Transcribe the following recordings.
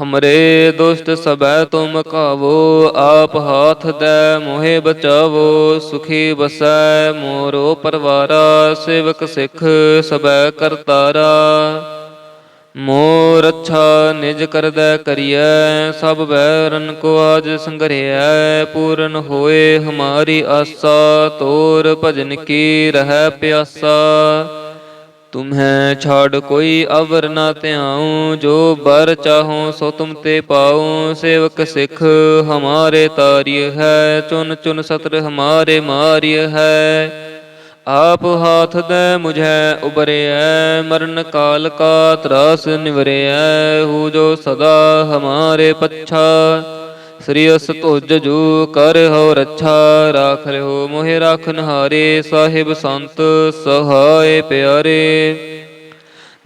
ਹਮਰੇ ਦੁਸ਼ਟ ਸਬੈ ਤੁਮ ਕਾਵੋ ਆਪ ਹਾਥ ਦੇ ਮੋਹਿ ਬਚਾਵੋ ਸੁਖੀ ਬਸੈ ਮੋਰੋ ਪਰਵਾਰਾ ਸੇਵਕ ਸਿੱਖ ਸਬੈ ਕਰਤਾਰਾ ਮੋਰ ਅੱਛਾ ਨਿਜ ਕਰਦੈ ਕਰੀਐ ਸਭ ਬੈਰਨ ਕੋ ਆਜ ਸੰਗਰਿਐ ਪੂਰਨ ਹੋਏ ਹਮਾਰੀ ਆਸਾ ਤੋਰ ਭਜਨ ਕੀ ਰਹਿ ਪਿਆਸਾ ਤੁਮਹਿ ਛਾੜ ਕੋਈ ਅਵਰ ਨਾ ਧਿਆਉ, ਜੋ ਬਰ ਚਾਹੋ ਸੋ ਤੁਮ ਤੇ ਪਾਉ। ਸੇਵਕ ਸਿੱਖ, ਹਮਾਰੇ ਤਾਰਿਯ ਹੈ, ਚੁਨ ਚੁਨ ਸਤਰ ਹਮਾਰੇ ਮਾਰਿਯ ਹੈ। ਆਪ ਹਾਥ ਦੇ ਮੁਝੈ ਉਬਰਿਐ, ਮਰਨ ਕਾਲ ਕਾ ਤਰਾਸ ਨਿਵਰਿਐ। ਹੂ ਜੋ ਸਦਾ ਹਮਾਰੇ ਪੱਛਾ। ਸ੍ਰੀ ਅਸ ਤੁਜ ਜੂ ਕਰ ਹੋ ਰੱਛਾ ਰਾਖ ਲਿਓ ਮੋਹਿ ਰਾਖਨ ਹਾਰੇ ਸਾਹਿਬ ਸੰਤ ਸਹਾਏ ਪਿਆਰੇ।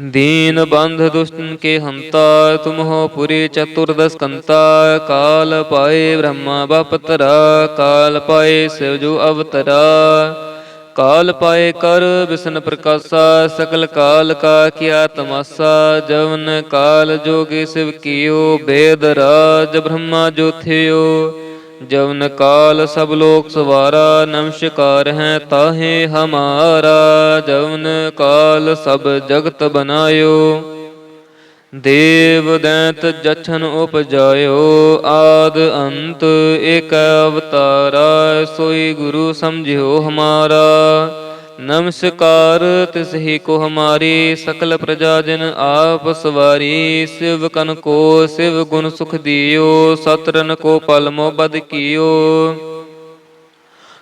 ਦੀਨ ਬੰਧ ਦੁਸ਼ਟਨ ਕੇ ਹੰਤਾ, ਤੁਮ ਹੋ ਪੁਰੀ ਚਤੁਰਦਸ ਕੰਤਾ, ਕਾਲ ਪਾਏ ਬ੍ਰਹਮਾ ਬਪਤਰਾ ਕਾਲ ਪਾਏ ਸਿਵ ਜੂ ਅਵਤਰਾ। ਕਾਲ ਪਾਏ ਕਰ, ਬਿਸਨ ਪ੍ਰਕਾਸ਼ਾ ਸਕਲ ਕਾਲ ਕਾ ਕਿਆ ਤਮਾਸਾ, ਜਵਨ ਕਾਲ ਜੋਗੀ ਸਿਵ ਕੀਓ, ਬੇਦ ਰਾਜ ਬ੍ਰਹਮਾ ਜੋਥਿਓ। ਜਵਨ ਕਾਲ ਸਭ ਲੋਕ ਸਵਾਰਾ, ਨਮਸ਼ਕਾਰ ਹੈ ਤਾਹੇ ਹਮਾਰਾ। ਜਵਨ ਕਾਲ ਸਭ ਜਗਤ ਬਨਾਇਓ। ਦੇਵ ਦੈਂਤ ਜਛਨ ਉਪਜਾਇਓ, ਆਦ ਅੰਤ ਏਕ ਅਵਤਾਰਾ, ਸੋਈ ਗੁਰੂ ਸਮਝਿਓ ਹਮਾਰਾ। ਨਮਸਕਾਰ, ਤਿਸ ਹੀ ਕੋ ਹਮਾਰੀ, ਸਕਲ ਪ੍ਰਜਾ ਜਨ ਆਪ ਸਵਾਰੀ, ਸਿਵ ਕਨ ਕੋ ਸਿਵ ਗੁਣ ਸੁਖ ਦਿਓ ਸਤਰਨ ਕੋ ਪਲ ਮੋ ਬਦ ਕੀਓ।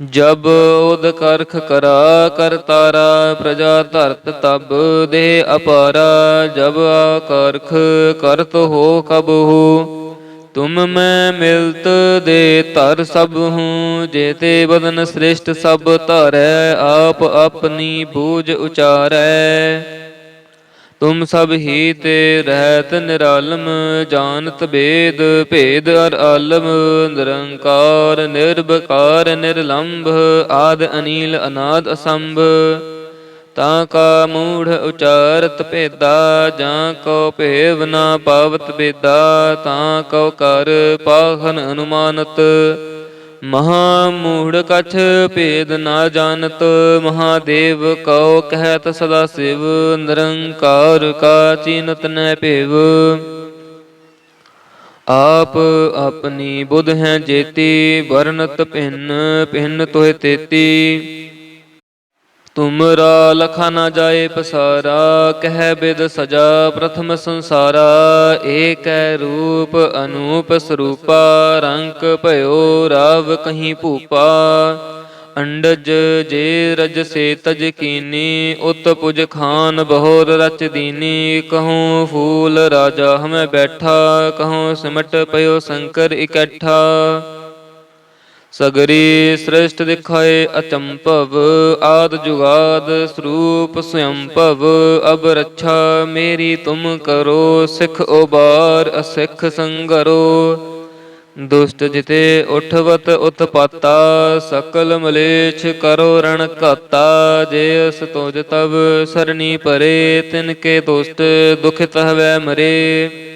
ਜਬ ਉਦ ਕਰਖ ਕਰਾ ਕਰਤਾਰਾ ਪ੍ਰਜਾ ਧਰਤ ਤਬ ਦੇ ਅਪਾਰਾ, ਜਬ ਕਰਖ, ਕਰਤ ਹੋ ਕਬ ਹੋ। ਤੁਮ ਮੈਂ ਮਿਲਤ ਦੇ ਧਰ ਸਭ ਹੂੰ ਜੇਤੇ ਬਦਨ ਸ੍ਰਿਸ਼ਟ ਸਭ ਧਰੈ, ਆਪ ਆਪਣੀ ਬੂਝ ਉਚਾਰੈ। ਤੁਮ ਸਭ ਹੀ ਤੇ ਰਹਿਤ ਨਿਰਾਲਮ, ਜਾਣਤ ਬੇਦ, ਭੇਦ ਅਰ ਆਲਮ ਨਿਰੰਕਾਰ ਨਿਰਭਕਾਰ ਨਿਰਲੰਭ, ਆਦ ਅਨੀਲ, ਅਨਾਦ ਅਸੰਭ। ਤਾਂ ਕਾ ਮੂੜ ਉਚਾਰਤ ਭੇਦਾ, ਜਾਂ ਕੋ ਭੇਵ ਨਾ ਪਾਵਤ ਬੇਦਾ, ਤਾਂ ਕਉ ਕਰ ਪਾਖਨ ਅਨੁਮਾਨਤ। ਮਹਾ ਮੂੜ ਕਛ ਭੇਦ ਨਾ ਜਾਣਤ, ਮਹਾਦੇਵ ਕਉ ਕਹਿਤ ਸਦਾ ਸਿਵ, ਨਿਰੰਕਾਰ ਕਾ ਚੀਨਤ ਨੈ ਭੇਵ। ਆਪ ਆਪਣੀ ਬੁੱਧ ਹੈ ਜੇਤੀ ਵਰਨਤ ਭਿੰਨ ਭਿੰਨ ਤੋਇ ਤੇਤੀ। ਤੁਮਰਾ ਲਖਾ ਨਾ ਜਾਏ ਪਸਾਰਾ, ਕਹਿ ਬਿਦ ਸਜਾ ਪ੍ਰਥਮ ਸੰਸਾਰਾ, ਏਕੈ ਰੂਪ ਅਨੂਪ ਸਰੂਪਾ, ਰੰਕ ਭਇਓ ਰਾਵ ਕਹੀਂ ਭੂਪਾ। ਅੰਡਜ ਜੇ ਰਜ ਸੇ ਤਜ ਕੀਨੀ, ਉਤ ਪੁਜ ਖਾਨ ਬਹੋਰ ਰਚ ਦੀਨੀ। ਕਹੂੰ ਫੂਲ ਰਾਜਾ ਹਮੈ ਬੈਠਾ, ਕਹੂੰ ਸਿਮਟ ਪਇਓ ਸ਼ੰਕਰ ਇਕੱਠਾ। ਸਗਰੀ ਸ੍ਰਿਸ਼ਟ ਦਿਖਾਏ ਅਚੰਭਵ, ਆਦ ਜੁਗਾਦ ਸਰੂਪ ਸਯੰਭਵ ਅਬ ਰੱਛਾ ਮੇਰੀ ਤੁਮ ਕਰੋ, ਸਿਖ ਉਬਾਰ ਅਸਿਖ ਸੰਗਰੋ। ਦੁਸ਼ਟ ਜਿਤੇ ਉਠਵਤ ਉਤਪਾਤਾ, ਸਕਲ ਮਲੇਛ ਕਰੋ ਰਣ ਕਾਤਾ ਜੇ ਅਸ ਤੁਜ ਤਬ ਸਰਣੀ ਪਰੇ, ਤਿਨ ਕੇ ਦੁਸ਼ਟ ਦੁਖਿਤ ਹਵੈ ਮਰੇ।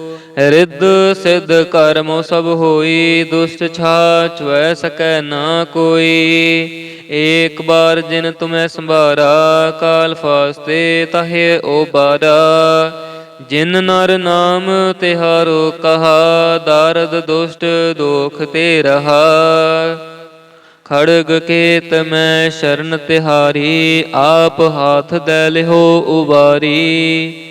ਰਿੱਧ ਸਿੱਧ ਕਰਮ ਸਭ ਹੋਈ, ਦੁਸ਼ਟ ਛਾਛ ਵੈ ਸਕੈ ਨਾ ਕੋਈ। ਏਕ ਬਾਰ ਜਿਨ ਤੁਮੈ ਸੰਭਾਰਾ, ਕਾਲ ਫਾਸਤੇ ਤਹੇ ਓ ਬਾਰਾ ਜਿਨ ਨਰ ਨਾਮ ਤਿਹਾਰੋ ਕਹਾ, ਦਾਰਦ ਦੁਸ਼ਟ ਦੋਖ ਤੇ ਰਹਾ। ਖੜਗ ਕੇਤ ਮੈਂ ਸ਼ਰਨ ਤਿਹਾਰੀ, ਆਪ ਹਾਥ ਦੇ ਲਿਹੋ ਉਬਾਰੀ।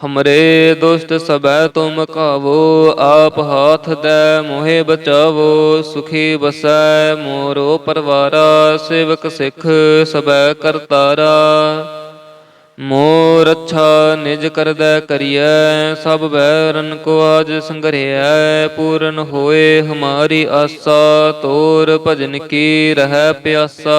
ਹਮਰੇ ਦੁਸ਼ਟ ਸਬੈ ਤੁਮ ਕਾਵੋ ਆਪ ਹਾਥ ਦੇ ਮੋਹਿ ਬਚਾਵੋ ਸੁਖੀ ਬਸੈ ਮੋਰੋ ਪਰਵਾਰਾ ਸੇਵਕ ਸਿੱਖ ਸਬੈ ਕਰਤਾਰਾ ਮੋਰ ਅੱਛਾ ਨਿਜ ਕਰਦੈ ਕਰੀਐ ਸਭ ਬੈਰਨ ਕੋ ਆਜ ਸੰਗਰਿਐ ਪੂਰਨ ਹੋਏ ਹਮਾਰੀ ਆਸਾ ਤੋਰ ਭਜਨ ਕੀ ਰਹਿ ਪਿਆਸਾ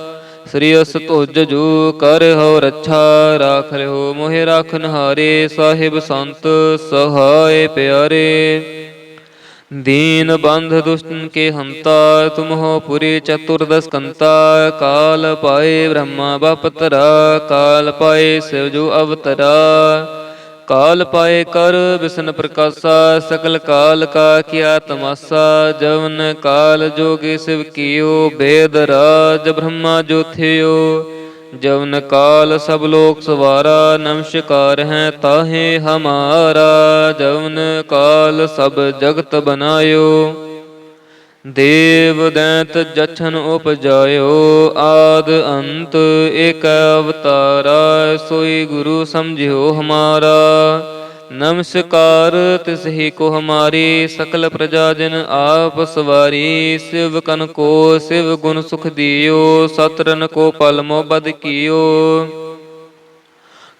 ਸ੍ਰੀ ਅਸ ਤੁਜ ਜੂ ਕਰ ਹੋ ਰੱਛਾ ਰਾਖ ਰਿਓ ਮੋਹਿ ਰਾਖਨ ਹਾਰੇ ਸਾਹਿਬ ਸੰਤ ਸਹਾਏ ਪਿਆਰੇ। ਦੀਨ ਬੰਧ ਦੁਸ਼ਟਨ ਕੇ ਹੰਤਾ, ਤੁਮ ਹੋ ਪੁਰੀ ਚਤੁਰਦਸ ਕੰਤਾ, ਕਾਲ ਪਾਏ ਬ੍ਰਹਮਾ, ਬਪਤਰਾ, ਕਾਲ ਪਾਏ ਸਿਵ ਜੂ ਅਵਤਰਾ। ਕਾਲ ਪਾਏ ਕਰ ਬਿਸ਼ਨ ਪ੍ਰਕਾਸ਼ਾ ਸਕਲ ਕਾਲ ਕਾ ਕੀਆ ਤਮਾਸਾ, ਜਵਨ ਕਾਲ ਜੋਗੇ ਸਿਵ ਕੀਓ, ਬੇਦ ਰਾਜ ਬ੍ਰਹਮਾ ਜੋਥਿਓ। ਜਵਨ ਕਾਲ ਸਭ ਲੋਕ ਸਵਾਰਾ, ਨਮਸ਼ਕਾਰ ਹੈ ਤਾਹੇ ਹਮਾਰਾ। ਜਵਨ ਕਾਲ ਸਭ ਜਗਤ ਬਨਾਇਓ। ਦੇਵ ਦੈਂਤ ਜਛਨ ਉਪਜਾਇਓ, ਆਦ ਅੰਤ ਏਕ ਅਵਤਾਰਾ, ਸੋਈ ਗੁਰੂ ਸਮਝਿਓ ਹਮਾਰਾ। ਨਮਸਕਾਰ ਤਿਸ ਹੀ ਕੋ ਹਮਾਰੀ, ਸਕਲ ਪ੍ਰਜਾ ਜਨ ਆਪ ਸਵਾਰੀ, ਸਿਵ ਕਨ ਕੋ ਸਿਵ ਗੁਣ ਸੁਖ ਦਿਓ ਸਤਰਨ ਕੋ ਪਲਮੋ ਬਦ ਕੀਓ।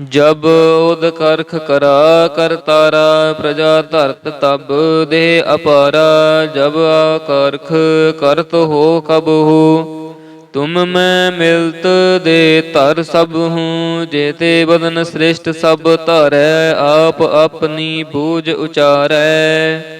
ਜਬ ਉਦ ਕਰਖ ਕਰਾ ਕਰਤਾਰਾ ਪ੍ਰਜਾ ਧਰਤ ਤਬ ਦੇ ਅਪਾਰਾ, ਜਬ ਆਕਰਖ ਕਰਤ ਹੋ ਕਬ ਕਬਹੂ ਤੁਮ ਮੈਂ ਮਿਲਤ ਦੇ ਧਰ ਸਭ ਹੂੰ ਜੇਤੇ ਬਦਨ ਸ੍ਰੇਸ਼ਟ ਸਭ ਧਰੈ, ਆਪ ਆਪਣੀ ਬੂਝ ਉਚਾਰੈ।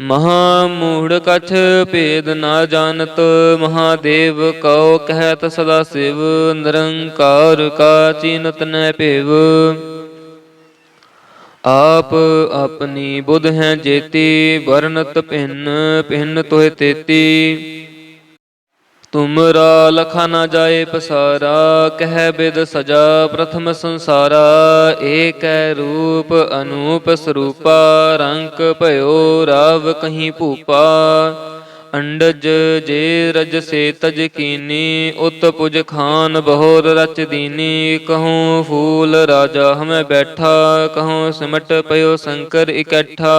ਮਹਾ ਮੂੜ ਕਛ ਭੇਦ ਨਾ ਜਾਣਤ, ਮਹਾਦੇਵ ਕਉ ਕਹਿਤ ਸਦਾ ਸਿਵ, ਨਿਰੰਕਾਰ ਕਾ ਚੀਨਤ ਨੈ ਭੇਵ। ਆਪ ਆਪਣੀ ਬੁਧ ਹੈ ਜੇਤੀ ਵਰਨਤ ਭਿੰਨ ਭਿੰਨ ਤੋਹਿ ਤੇਤੀ। ਤੁਮਰਾ ਲਖਾ ਨਾ ਜਾਏ ਪਸਾਰਾ, ਕਹਿ ਬਿਦ ਸਜਾ ਪ੍ਰਥਮ ਸੰਸਾਰਾ, ਏਕੈ ਰੂਪ ਅਨੂਪ ਸਰੂਪਾ, ਰੰਕ ਭਇਓ ਰਾਵ ਕਹੀਂ ਭੂਪਾ। ਅੰਡਜ ਜੇ ਰਜ ਸੇ ਤਜ ਕੀਨੀ, ਉਤ ਪੁਜ ਖਾਨ ਬਹੁਰ ਰਚ ਦੀਨੀ। ਕਹੂੰ ਫੂਲ ਰਾਜਾ ਹਮੈ ਬੈਠਾ, ਕਹੂੰ ਸਿਮਟ ਪਇਓ ਸ਼ੰਕਰ ਇਕੱਠਾ।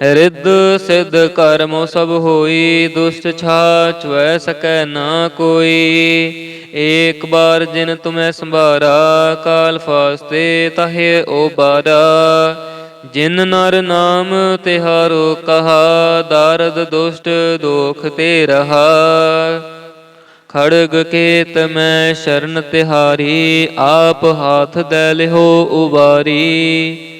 ਰਿੱਧ ਸਿੱਧ ਕਰਮੋ ਸਭ ਹੋਈ, ਦੁਸ਼ਟ ਛਾਛ ਵੈ ਸਕੈ ਨਾ ਕੋਈ। ਏਕ ਬਾਰ ਜਿਨ ਤੁਮੈ ਸੰਭਾਰਾ, ਕਾਲ ਫਾਸਤੇ ਤਾਹੇ ਓ ਬਾਰਾ ਜਿਨ ਨਰ ਨਾਮ ਤਿਹਾਰੋ ਕਹਾ, ਦਾਰਦ ਦੁਸ਼ਟ ਦੋਖ ਤੇ ਰਹਾ। ਖੜਗ ਕੇਤ ਮੈਂ ਸ਼ਰਨ ਤਿਹਾਰੀ, ਆਪ ਹਾਥ ਦੇ ਲਿਹੋ ਉਬਾਰੀ।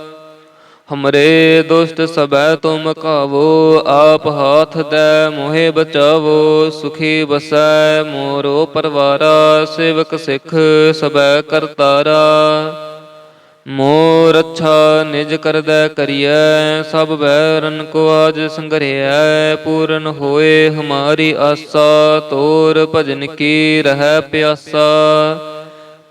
ਹਮਰੇ ਦੁਸ਼ਟ ਸਬੈ ਤੁਮ ਕਾਵੋ ਆਪ ਹਾਥ ਦੇ ਮੋਹਿ ਬਚਾਵੋ ਸੁਖੀ ਬਸੈ ਮੋਰੋ ਪਰਵਾਰਾ ਸੇਵਕ ਸਿੱਖ ਸਬੈ ਕਰਤਾਰਾ ਮੋਰ ਅੱਛਾ ਨਿਜ ਕਰਦੈ ਕਰੀਐ ਸਭ ਬੈਰਨ ਕੋ ਆਜ ਸੰਗਰਿਐ ਪੂਰਨ ਹੋਏ ਹਮਾਰੀ ਆਸਾ ਤੋਰ ਭਜਨ ਕੀ ਰਹਿ ਪਿਆਸਾ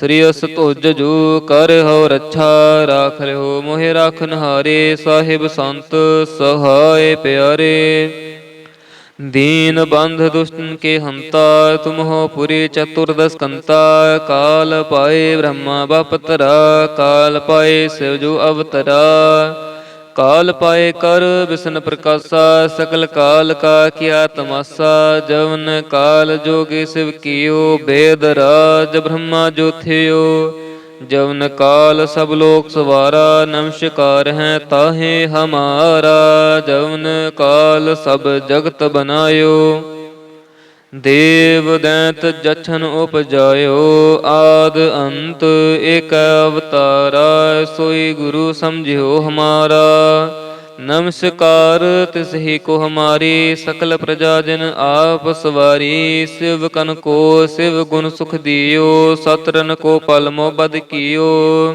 ਸ੍ਰੀ ਅਸ ਤੁਜ ਜੂ ਕਰ ਹੋ ਰੱਛਾ ਰਾਖ ਲਿਓ ਮੋਹਿ ਰਾਖ ਹਾਰੇ ਸਾਹਿਬ ਸੰਤ ਸਹਾਏ ਪਿਆਰੇ। ਦੀਨ ਬੰਧ ਦੁਸ਼ਟਨ ਕੇ ਹੰਤਾ, ਤੁਮ ਹੋ ਪੁਰੀ ਚਤੁਰਦਸ ਕੰਤਾ, ਕਾਲ ਪਾਏ ਬ੍ਰਹਮਾ ਬਪਤਰਾ ਕਾਲ ਪਾਏ ਸਿਵ ਜੂ ਅਵਤਰਾ। ਕਾਲ ਪਾਏ ਕਰ, ਬਿਸ਼ਨ ਪ੍ਰਕਾਸ਼ਾ ਸਕਲ ਕਾਲ ਕਾ ਕਿਆ ਤਮਾਸਾ, ਜਵਨ ਕਾਲ ਜੋਗੇ ਸਿਵ ਕੀਓ, ਬੇਦ ਰਾਜ ਬ੍ਰਹਮਾ ਜੋਥਿਓ। ਜਵਨ ਕਾਲ ਸਭ ਲੋਕ ਸਵਾਰਾ, ਨਮਸ਼ਕਾਰ ਹੈ ਤਾਹੇ ਹਮਾਰਾ। ਜਵਨ ਕਾਲ ਸਭ ਜਗਤ ਬਨਾਇਓ। ਦੇਵ ਦੈਂਤ ਜਛਨ ਉਪਜਾਇਓ, ਆਦ ਅੰਤ ਏਕ ਅਵਤਾਰਾ, ਸੋਈ ਗੁਰੂ ਸਮਝਿਓ ਹਮਾਰਾ। ਨਮਸਕਾਰ, ਤਿਸ ਹੀ ਕੋ ਹਮਾਰੀ, ਸਕਲ ਪ੍ਰਜਾ ਜਨ ਆਪ ਸਵਾਰੀ, ਸਿਵ ਕਨ ਕੋ ਸਿਵ ਗੁਣ ਸੁਖ ਦਿਓ ਸਤਰਨ ਕੋ ਪਲ ਮੋ ਬਦ ਕੀਓ।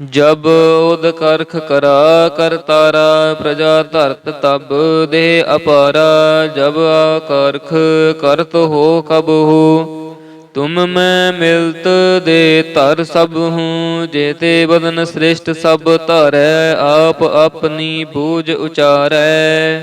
ਜਬ ਉਦ ਕਰਖ ਕਰਾ ਕਰਤਾਰਾ ਪ੍ਰਜਾ ਧਰਤ ਤਬ ਦੇ ਅਪਾਰਾ, ਜਬ ਕਰਖ ਕਰਤ ਹੋ ਕਬ ਹੋ। ਤੁਮ ਮੈਂ ਮਿਲਤ ਦੇ ਧਰ ਸਭ ਹੂੰ ਜੇਤੇ ਬਦਨ ਸ੍ਰਿਸ਼ਟ ਸਭ ਧਰੈ, ਆਪ ਆਪਣੀ ਬੂਝ ਉਚਾਰੈ।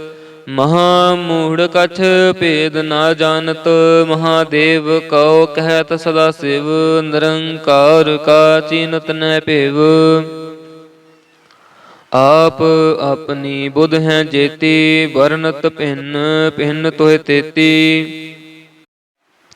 ਮਹਾ ਮੂੜ ਕਛ ਭੇਦ ਨਾ ਜਾਣਤ, ਮਹਾਦੇਵ ਕਉ ਕਹਿਤ ਸਦਾ ਸਿਵ, ਨਿਰੰਕਾਰ ਕਾ ਚੀਨਤ ਨੈ ਭੇਵ। ਆਪ ਆਪਣੀ ਬੁਧ ਹੈ ਜੇਤੀ, ਵਰਨਤ ਭਿੰਨ ਭਿੰਨ ਤੋਇ ਤੇਤੀ।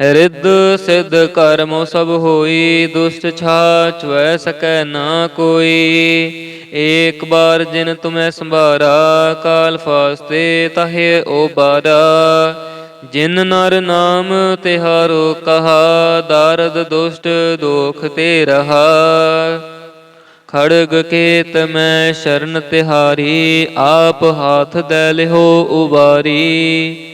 ਰਿੱਧ ਸਿੱਧ ਕਰਮ ਸਭ ਹੋਈ, ਦੁਸ਼ਟ ਛਾਚ ਵੈ ਸਕੈ ਨਾ ਕੋਈ। ਏਕ ਬਾਰ ਜਿਨ ਤੁਮੈ ਸੰਭਾਰਾ, ਕਾਲ ਫਾਸਤੇ ਤਾਹੇ ਓ ਬਾਰਾ ਜਿਨ ਨਰ ਨਾਮ ਤਿਹਾਰੋ ਕਹਾ, ਦਾਰਦ ਦੁਸ਼ਟ ਦੋਖ ਤੇ ਰਹਾ। ਖੜਗ ਕੇਤ ਮੈਂ ਸ਼ਰਨ ਤਿਹਾਰੀ, ਆਪ ਹਾਥ ਦੇ ਲਿਹੋ ਉਬਾਰੀ।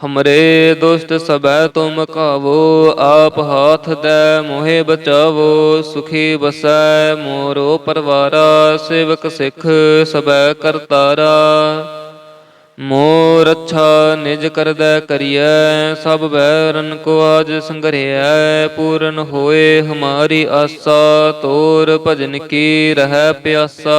ਹਮਰੇ ਦੁਸ਼ਟ ਸਬੈ ਤੁਮ ਕਾਵੋ ਆਪ ਹਾਥ ਦੇ ਮੋਹਿ ਬਚਾਵੋ ਸੁਖੀ ਬਸੈ ਮੋਰੋ ਪਰਵਾਰਾ ਸੇਵਕ ਸਿੱਖ ਸਬੈ ਕਰਤਾਰਾ ਮੋਰ ਅੱਛਾ ਨਿਜ ਕਰਦੈ ਕਰੀਐ ਸਭ ਬੈਰਨ ਕੋ ਆਜ ਸੰਗਰਿਐ ਪੂਰਨ ਹੋਏ ਹਮਾਰੀ ਆਸਾ ਤੋਰ ਭਜਨ ਕੀ ਰਹਿ ਪਿਆਸਾ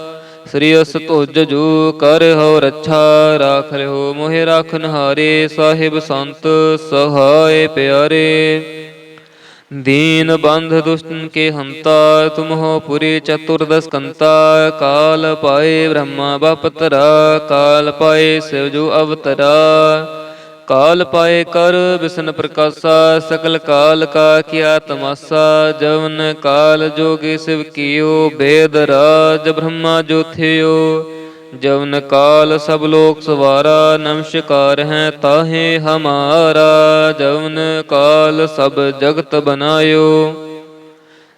ਸ੍ਰੀ ਅਸ ਤੁਜ ਜੂ ਕਰ ਹੋ ਰੱਛਾ ਰਾਖ ਰਿਓ ਮੋਹਿ ਰਾਖਨ ਹਾਰੇ ਸਾਹਿਬ ਸੰਤ ਸਹਾਏ ਪਿਆਰੇ। ਦੀਨ ਬੰਧ ਦੁਸ਼ਟਨ ਕੇ ਹੰਤਾ, ਤੁਮ ਹੋ ਪੁਰੀ ਚਤੁਰਦਸ ਕੰਤਾ, ਕਾਲ ਪਾਏ ਬ੍ਰਹਮਾ, ਬਪਤਰਾ, ਕਾਲ ਪਾਏ ਸਿਵ ਜੂ ਅਵਤਰਾ। ਕਾਲ ਪਾਏ ਕਰ ਵਿਸ਼ਨ ਪ੍ਰਕਾਸ਼ਾ, ਸਕਲ ਕਾਲ ਕਾ ਕੀਆ ਤਮਾਸਾ, ਜਵਨ ਕਾਲ ਜੋਗੇ ਸਿਵ ਕੀਓ, ਬੇਦ ਰਾਜ ਬ੍ਰਹਮਾ ਜੋਥਿਓ। ਜਵਨ ਕਾਲ ਸਭ ਲੋਕ ਸਵਾਰਾ, ਨਮਸ਼ਕਾਰ ਹੈ ਤਾਹੇ ਹਮਾਰਾ। ਜਵਨ ਕਾਲ ਸਭ ਜਗਤ ਬਨਾਇਓ।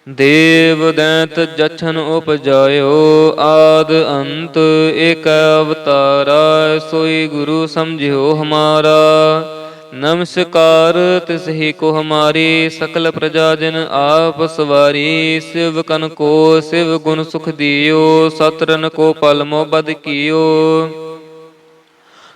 ਦੇਵ ਦੈਂਤ ਜਛਨ ਉਪਜਾਇਓ, ਆਦ ਅੰਤ ਏਕ ਅਵਤਾਰਾ, ਸੋਈ ਗੁਰੂ ਸਮਝਿਓ ਹਮਾਰਾ। ਨਮਸਕਾਰ ਤਿਸ ਹੀ ਕੋ ਹਮਾਰੀ, ਸਕਲ ਪ੍ਰਜਾ ਜਨ ਆਪ ਸਵਾਰੀ, ਸਿਵ ਕਨ ਕੋ ਸਿਵ ਗੁਣ ਸੁਖ ਦਿਓ ਸਤਰਨ ਕੋ ਪਲ ਬਦ ਕੀਓ।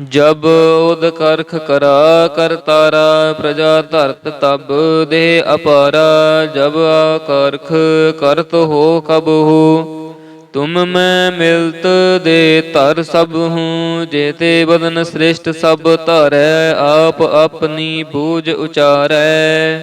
ਜਬ ਉਦ ਕਰਖ ਕਰਾ ਕਰ ਤਾਰਾ, ਪ੍ਰਜਾ ਧਰਤ ਤਬ ਦੇ ਅਪਾਰਾ, ਜਬ ਆਕਰਖ ਕਰਤ ਹੋ ਕਬ ਹੋ। ਤੁਮ ਮੈਂ ਮਿਲਤ ਦੇ ਧਰ ਸਭ ਹੂੰ ਜੇਤੇ ਬਦਨ ਸ੍ਰਿਸ਼ਟ ਸਭ ਧਰੈ, ਆਪ ਆਪਣੀ ਬੂਝ ਉਚਾਰੈ।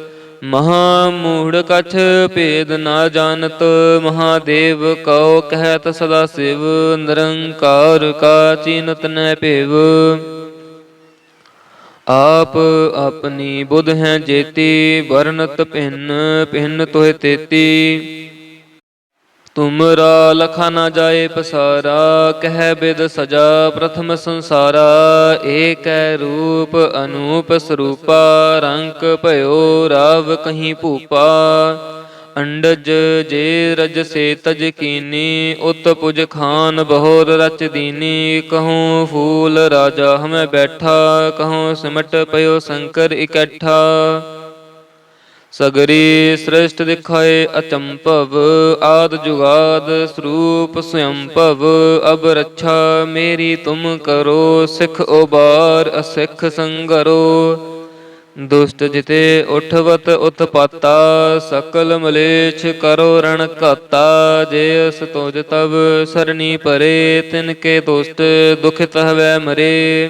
ਮਹਾ ਮੂੜ ਕਛ ਭੇਦ ਨਾ ਜਾਣਤ, ਮਹਾਦੇਵ ਕਉ ਕਹਿਤ ਸਦਾ ਸਿਵ, ਨਿਰੰਕਾਰ ਕਾ ਚੀਨਤ ਨੈ ਭੇਵ। ਆਪ ਆਪਣੀ ਬੁਧ ਹੈ ਜੇਤੀ ਵਰਨਤ ਭਿੰਨ ਭਿੰਨ ਤੋਹਿ ਤੇਤੀ। ਤੁਮਰਾ ਲਖਾ ਨਾ ਜਾਏ ਪਸਾਰਾ, ਕਹਿ ਬਿਦ ਸਜਾ ਪ੍ਰਥਮ ਸੰਸਾਰਾ। ਏਕੈ ਰੂਪ ਅਨੂਪ ਸਰੂਪਾ, ਰੰਕ ਭਇਓ ਰਾਵ ਕਹੀਂ ਭੂਪਾ। ਅੰਡਜ ਜੇ ਰਜ ਸੇ ਤਜ ਕੀਨੀ, ਉਤ ਪੁਜ ਖਾਨ ਬਹੁਰ ਰਚ ਦੀਨੀ। ਕਹੂੰ ਫੂਲ ਰਾਜਾ ਹਮੈ ਬੈਠਾ, ਕਹੂੰ ਸਿਮਟ ਪਇਓ ਸ਼ੰਕਰ ਇਕੱਠਾ। ਸਗਰੀ ਸ੍ਰਿਸ਼ਟ ਦਿਖਾਏ ਅਚੰਭਵ ਆਦ ਜੁਗਾਦ ਸਰੂਪ ਸਯੰਭਵ ਅਬ ਰੱਛਾ ਮੇਰੀ ਤੁਮ ਕਰੋ, ਸਿਖ ਉਬਾਰ ਅਸਿਖ ਸੰਗਰੋ। ਦੁਸ਼ਟ ਜਿਤੇ ਉਠਵਤ ਉਤਪਾਤਾ, ਸਕਲ ਮਲੇਛ ਕਰੋ ਰਣ ਕਾਤਾ ਜੇ ਅਸ ਤੁਜ ਤਬ ਸਰਣੀ ਪਰੇ, ਤਿਨ ਕੇ ਦੁਸ਼ਟ ਦੁਖਿਤ ਹਵੈ ਮਰੇ।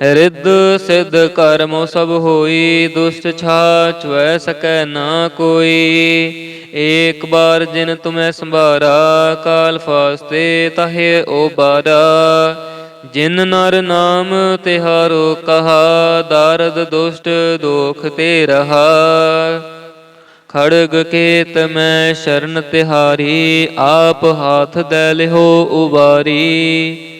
ਰਿੱਧ ਸਿੱਧ ਕਰਮੋ ਸਭ ਹੋਈ, ਦੁਸ਼ਟ ਛਾਛ ਵੈ ਸਕੈ ਨਾ ਕੋਈ। ਏਕ ਬਾਰ ਜਿਨ ਤੁਮੈ ਸੰਭਾਰਾ, ਕਾਲ ਫਾਸਤੇ ਤਾਹੇ ਓ ਬਾਰਾ ਜਿਨ ਨਰ ਨਾਮ ਤਿਹਾਰੋ ਕਹਾ, ਦਾਰਦ ਦੁਸ਼ਟ ਦੋਖ ਤੇ ਰਹਾ। ਖੜਗ ਕੇਤ ਮੈਂ ਸ਼ਰਨ ਤਿਹਾਰੀ, ਆਪ ਹਾਥ ਦੇ ਲਿਹੋ ਉਬਾਰੀ।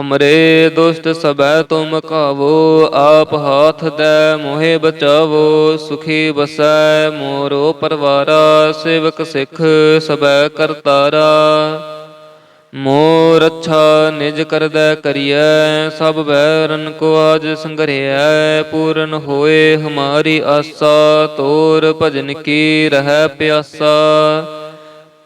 ਹਮਰੇ ਦੁਸ਼ਟ ਸਬੈ ਤੁਮ ਕਾਵੋ, ਆਪ ਹਾਥ ਦੈ ਮੋਹਿ ਬਚਾਵੋ, ਸੁਖੀ ਬਸੈ ਮੋਰੋ ਪਰਵਾਰਾ, ਸੇਵਕ ਸਿੱਖ ਸਬੈ ਕਰਤਾਰਾ। ਮੋਰ ਅੱਛਾ ਨਿਜ ਕਰਦੈ ਕਰੀਐ, ਸਭ ਬੈਰਨ ਕੋ ਆਜ ਸੰਗਰਿਐ ਪੂਰਨ ਹੋਏ ਹਮਾਰੀ ਆਸਾ, ਤੋਰ ਭਜਨ ਕੀ ਰਹਿ ਪਿਆਸਾ।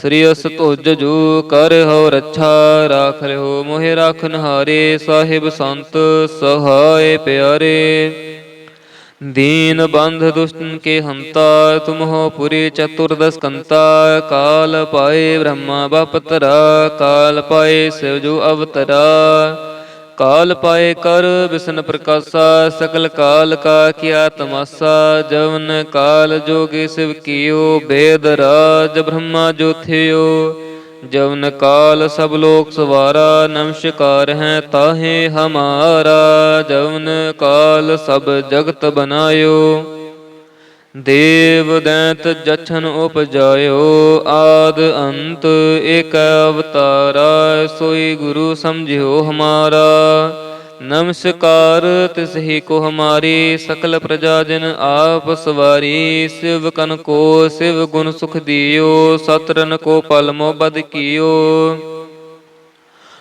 ਸ੍ਰੀ ਅਸ ਤੁਜ ਜੂ ਕਰ ਹੋ ਰੱਛਾ ਰਾਖ ਲਿਓ ਮੋਹਿ ਰਾਖ ਹਾਰੇ ਸਾਹਿਬ ਸੰਤ ਸਹਾਏ ਪਿਆਰੇ। ਦੀਨ ਬੰਧ ਦੁਸ਼ਟਨ ਕੇ ਹੰਤਾ, ਤੁਮ ਹੋ ਪੁਰੀ ਚਤੁਰਦਸ ਕੰਤਾ, ਕਾਲ ਪਾਏ ਬ੍ਰਹਮਾ ਬਪਤਰਾ ਕਾਲ ਪਾਏ ਸਿਵ ਜੂ ਅਵਤਰਾ। ਕਾਲ ਪਾਏ ਕਰ, ਬਿਸ਼ਨ ਪ੍ਰਕਾਸ਼ਾ ਸਕਲ ਕਾਲ ਕਾ ਕਿਆ ਤਮਾਸਾ, ਜਵਨ ਕਾਲ ਜੋਗੇ ਸਿਵ ਕੀਓ, ਬੇਦ ਰਾਜ ਬ੍ਰਹਮਾ ਜੋਥਿਓ। ਜਵਨ ਕਾਲ ਸਭ ਲੋਕ ਸਵਾਰਾ, ਨਮਸ਼ਕਾਰ ਹੈ ਤਾਹੇ ਹਮਾਰਾ। ਜਵਨ ਕਾਲ ਸਭ ਜਗਤ ਬਨਾਇਓ। ਦੇਵ ਦੈਂਤ ਜਛਨ ਉਪਜਾਇਓ, ਆਦ ਅੰਤ ਏਕ ਅਵਤਾਰਾ, ਸੋਈ ਗੁਰੂ ਸਮਝਿਓ ਹਮਾਰਾ। ਨਮਸਕਾਰ, ਤਿਸ ਹੀ ਕੋ ਹਮਾਰੀ, ਸਕਲ ਪ੍ਰਜਾ ਜਨ ਆਪ ਸਵਾਰੀ, ਸਿਵ ਕਨ ਕੋ ਸਿਵ ਗੁਣ ਸੁਖ ਦਿਓ ਸਤਰਨ ਕੋ ਪਲ ਮੋ ਬਦ ਕੀਓ।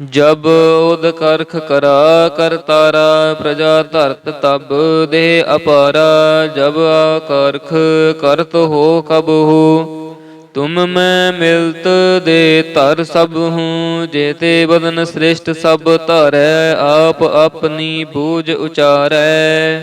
ਜਬ ਉਦ ਕਰਖ ਕਰਾ ਕਰਤਾਰਾ ਪ੍ਰਜਾ ਧਰਤ ਤਬ ਦੇ ਅਪਾਰਾ, ਜਬ ਕਰਖ ਕਰਤ ਹੋ ਕਬ ਹੋ। ਤੁਮ ਮੈਂ ਮਿਲਤ ਦੇ ਧਰ ਸਭ ਹੂੰ ਜੇਤੇ ਬਦਨ ਸ੍ਰੇਸ਼ਟ ਸਭ ਧਰੈ, ਆਪ ਆਪਣੀ ਬੂਝ ਉਚਾਰੈ।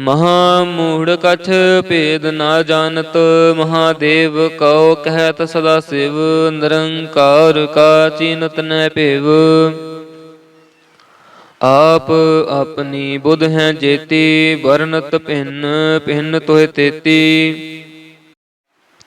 ਮਹਾ ਮੂੜ ਕਛ ਭੇਦ ਨਾ ਜਾਣਤ, ਮਹਾਦੇਵ ਕਉ ਕਹਿਤ ਸਦਾ ਸਿਵ, ਨਿਰੰਕਾਰ ਕਾ ਚੀਨਤ ਨੈ ਭੇਵ। ਆਪ ਆਪਣੀ ਬੁੱਧ ਹੈ ਜੇਤੀ ਵਰਨਤ ਭਿੰਨ ਭਿੰਨ ਤੋਇ ਤੇਤੀ।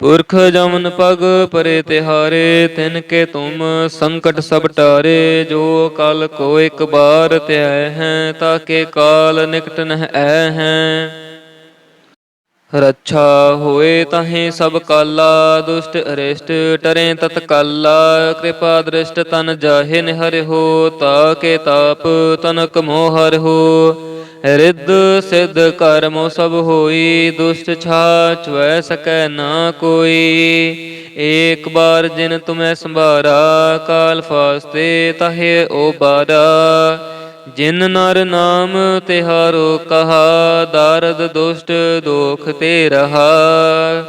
ਪੁਰਖ ਜਮਨ ਪਗ ਪਰੇ ਤਿਹਾਰੇ, ਤਿਨ ਕੇ ਤੁਮ ਸੰਕਟ ਸਭ ਟਾਰੇ, ਜੋ ਕਲ ਕੋ ਇੱਕ ਬਾਰ ਧਿਆ ਹੈ ਤਾਕੇ ਕਾਲ ਨਿਕਟ ਨਹਿ ਐ ਹੈ। ਰੱਛਾ ਹੋਏ ਤਾਹੇ ਸਭ ਕਾਲਾ, ਦੁਸ਼ਟ ਅਰਿਸ਼ਟ ਟਰੇ ਤਤਕਾਲਾ ਕਿਰਪਾ ਦ੍ਰਿਸ਼ਟ ਤਨ ਜਾਹੇ ਨਿਹਰਿ ਹੋ ਤਾਕੇ ਤਾਪ ਤਨਕ ਮੋਹਰ ਹੋ। ਰਿੱਧ ਸਿੱਧ ਕਰਮ ਸਭ ਹੋਈ, ਦੁਸ਼ਟ ਛਾਚ ਵੈ ਸਕੈ ਨਾ ਕੋਈ। ਏਕ ਬਾਰ ਜਿਨ ਤੁਮੈ ਸੰਭਾਰਾ, ਕਾਲ ਫਾਸਤੇ ਤਹੇ ਓ ਬਾਰਾ ਜਿਨ ਨਰ ਨਾਮ ਤਿਹਾਰੋ ਕਹਾ, ਦਾਰਦ ਦੁਸ਼ਟ ਦੋਖ ਤੇ ਰਹਾ।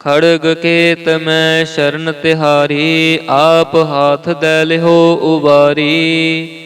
ਖੜਗ ਕੇਤ ਮੈਂ ਸ਼ਰਨ ਤਿਹਾਰੀ, ਆਪ ਹਾਥ ਦੇ ਲਿਹੋ ਉਬਾਰੀ।